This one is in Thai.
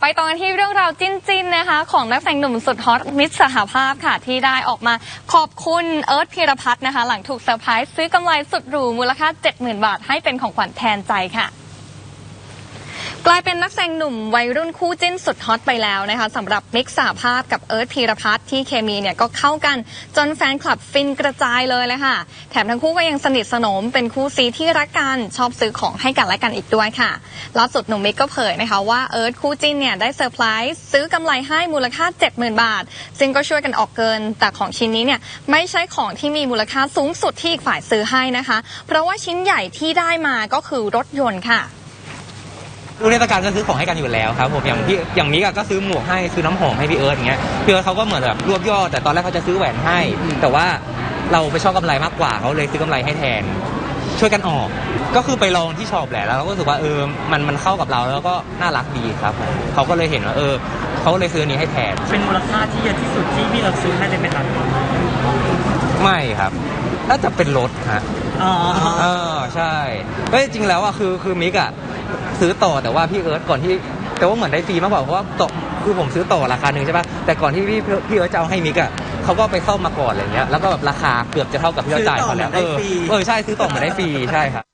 ไปต่อกันที่เรื่องราวจิ้นๆนะคะ ของนักแสดงหนุ่มสุดฮอตมิตรสหภาพค่ะ ที่ได้ออกมาขอบคุณเอิร์ธพีรพัฒน์นะคะ หลังถูกเซอร์ไพรส์ซื้อกำไรสุดหรูมูลค่า 70,000 บาทให้เป็นของขวัญแทนใจค่ะ กลายเป็นนักแสดงหนุ่มวัยรุ่นคู่จิ้นสุดฮอตไปแล้วนะคะสำหรับมิกสหภาพกับเอิร์ธพีรพัฒน์ที่เคมีเนี่ยก็เข้ากันจนแฟนคลับฟินกระจายเลยเลยค่ะ แถมทั้งคู่ก็ยังสนิทสนมเป็นคู่ซีที่รักกัน ชอบซื้อของให้กันและกันอีกด้วยค่ะล่าสุดหนุ่มมิกก็เผยนะคะว่าเอิร์ธคู่จิ้นเนี่ยได้เซอร์ไพรส์ซื้อกำไรให้มูลค่า 70,000 บาท ซึ่งก็ช่วยกันออกเกิน แต่ของชิ้นนี้เนี่ยไม่ใช่ของที่มีมูลค่าสูงสุดที่อีกฝ่ายซื้อให้นะคะ เพราะว่าชิ้นใหญ่ที่ได้มาก็คือรถยนต์ค่ะ ลูกเทศกาลก็ซื้อของให้กันอยู่แล้วครับผมอย่างพี่อย่างมิกอะก็ซื้อหมวกให้ซื้อน้ำหอมให้พี่เอิร์ธอย่างเงี้ยพี่เอิร์ธเขาก็เหมือนแบบรวบยอดแต่ตอนแรกเขาจะซื้อแหวนให้ แต่ว่าเราไปชอบกำไรมากกว่าเขาเลยซื้อกำไรให้แทน ช่วยกันออก ก็คือไปลองที่ช็อปแหละแล้วเราก็รู้สึกว่าเออมันมันเข้ากับเราแล้วก็น่ารักดีครับเขาก็เลยเห็นว่าเออเขาก็เลยซื้ออนนี้ให้แทนเป็นมูลค่าที่เยอะที่สุดที่พี่เราซื้อให้เลยไหมครับไม่ครับน่าจะเป็นรถฮะ อ๋อ เออใช่ก็จริงๆแล้วอะคือคือมิกอะ ซื้อต่อแต่ว่าพี่เอิร์ธก่อนที่ แต่ว่าเหมือนได้ฟรีมากกว่าเพราะว่าต่อคือผมซื้อต่อราคาหนึ่งใช่ป่ะแต่ก่อนที่พี่พี่เอิร์ธจะเอาให้มิกอะเขาก็ไปเข้ามาก่อนอะไรเงี้ยแล้วก็แบบราคาเกือบจะเท่ากับที่เราจ่ายเขาแล้วเออเออใช่ซื้อต่อเหมือนได้ฟรีใช่ครับ